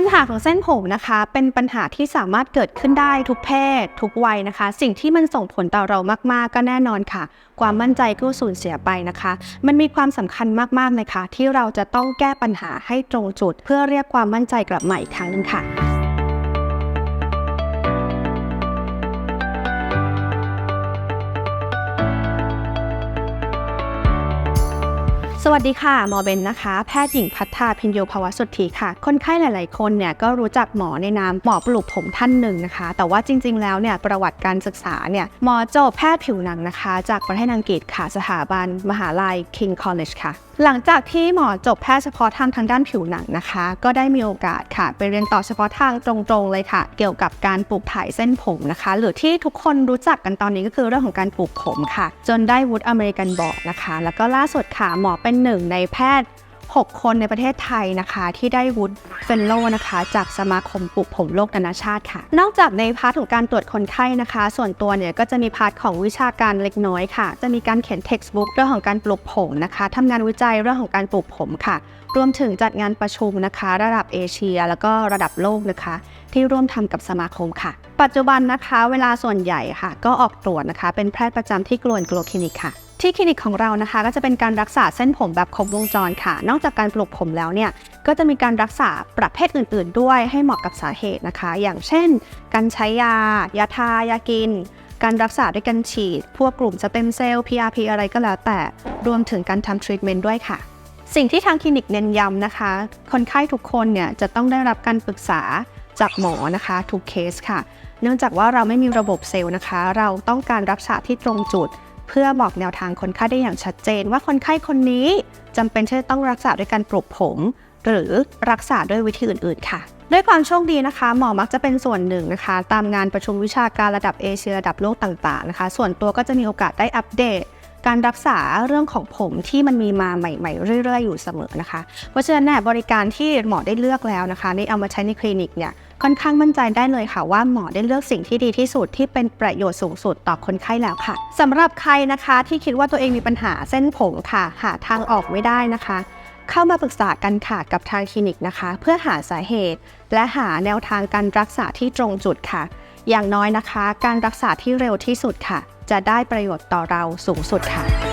ปัญหาของเส้นผมนะคะ เป็นปัญหาที่สามารถเกิดขึ้นได้ทุกเพศ ทุกวัยนะคะ สิ่งที่มันส่งผลต่อเรามาก ๆ ก็แน่นอนค่ะ ความมั่นใจก็สูญเสียไปนะคะ มันมีความสำคัญมากๆเลยค่ะที่เราจะต้องแก้ปัญหาให้ตรงจุด เพื่อเรียกความมั่นใจกลับมาอีกครั้งหนึงค่ะ สวัสดีค่ะ หมอเบนนะคะ แพทย์หญิงพัฒนาพินโยภาวสุทธีค่ะ คนไข้หลาย ๆ คนเนี่ยก็รู้จักหมอในนามหมอปลูกผมท่านหนึ่งนะคะ แต่ว่าจริง ๆ แล้วเนี่ยประวัติการศึกษาเนี่ยหมอจบแพทย์ผิวหนังนะคะ จากประเทศอังกฤษค่ะ สถาบันมหาลัย King College ค่ะ หลังจากที่หมอจบแพทย์เฉพาะทางทางด้านผิวหนังนะคะ ก็ได้มีโอกาสค่ะ ไปเรียนต่อเฉพาะทางตรง ๆ เลยค่ะ เกี่ยวกับการปลูกถ่ายเส้นผมนะคะ หรือที่ทุกคนรู้จักกันตอนนี้ก็คือเรื่องของการปลูกผมค่ะ จนได้วุฒิอเมริกันบอร์ดนะคะ แล้วก็ล่าสุดค่ะหมอเป็นหนึ่งในแพทย์ 6 คนในประเทศไทยนะคะ ที่ได้วุฒิเฟนโลนะคะ จากสมาคมปลูกผมโลกนานาชาติค่ะ นอกจากในพาร์ทของการตรวจคนไข้นะคะ ส่วนตัวเนี่ยก็จะมีพาร์ทของวิชาการเล็กน้อยค่ะ จะมีการเขียน textbook เรื่องของการปลูกผมนะคะทำงานวิจัยเรื่องของการปลูกผมค่ะ รวมถึงจัดงานประชุมนะคะ ระดับเอเชีย แล้วก็ระดับโลกนะคะ ที่ร่วมทำกับสมาคมค่ะ ปัจจุบันนะคะ เวลาส่วนใหญ่ค่ะ ก็ออกตรวจนะคะ เป็นแพทย์ประจำที่กลวนกลัวคลินิกค่ะ ที่คลินิกของเรานะคะก็จะเป็นการรักษาเส้นผมแบบครบวงจรค่ะ นอกจากการปลูกผมแล้วเนี่ยก็จะมีการรักษาประเภทอื่น ๆ ด้วยให้เหมาะกับสาเหตุนะคะ อย่างเช่น การใช้ยา ยาทายากิน การรักษาด้วยการฉีด พวกกลุ่มสเต็มเซลล์ PRP อะไรก็แล้วแต่รวมถึงการทำทรีทเมนต์ด้วยค่ะ สิ่งที่ทางคลินิกเน้นย้ำนะคะ คนไข้ทุกคนเนี่ยจะต้องได้รับการปรึกษาจากหมอนะคะทุกเคสค่ะ เนื่องจากว่าเราไม่มีระบบเซลล์นะคะ เราต้องการรักษาที่ตรงจุด เพื่อบอกแนวทางคนไข้ได้อย่างชัดเจน ว่าคนไข้คนนี้จำเป็นที่จะต้องรักษาด้วยการปลูกผม หรือรักษาด้วยวิธีอื่น ๆ ค่ะ ด้วยความโชคดีนะคะ หมอมักจะเป็นส่วนหนึ่งนะคะ ตามงานประชุมวิชาการระดับเอเชียระดับโลกต่าง ๆ นะคะ ส่วนตัวก็จะมีโอกาสได้อัปเดตการรักษาเรื่องของผมที่มันมีมาใหม่ ๆ เรื่อย ๆ อยู่เสมอนะคะ เพราะฉะนั้นเนี่ยบริการที่หมอได้เลือกแล้วนะคะนี่เอามาใช้ในคลินิกเนี่ย ค่อนข้างมั่นใจได้เลยค่ะว่าหมอได้เลือกสิ่งที่ดีที่สุดที่เป็นประโยชน์สูงสุดต่อคนไข้แล้วค่ะสำหรับใครนะคะที่คิดว่าตัวเองมีปัญหาเส้นผมค่ะ หาทางออกไม่ได้นะคะ เข้ามาปรึกษากันค่ะกับทางคลินิกนะคะ เพื่อหาสาเหตุ และหาแนวทางการรักษาที่ตรงจุดค่ะ อย่างน้อยนะคะ การรักษาที่เร็วที่สุดค่ะ จะได้ประโยชน์ต่อเราสูงสุดค่ะ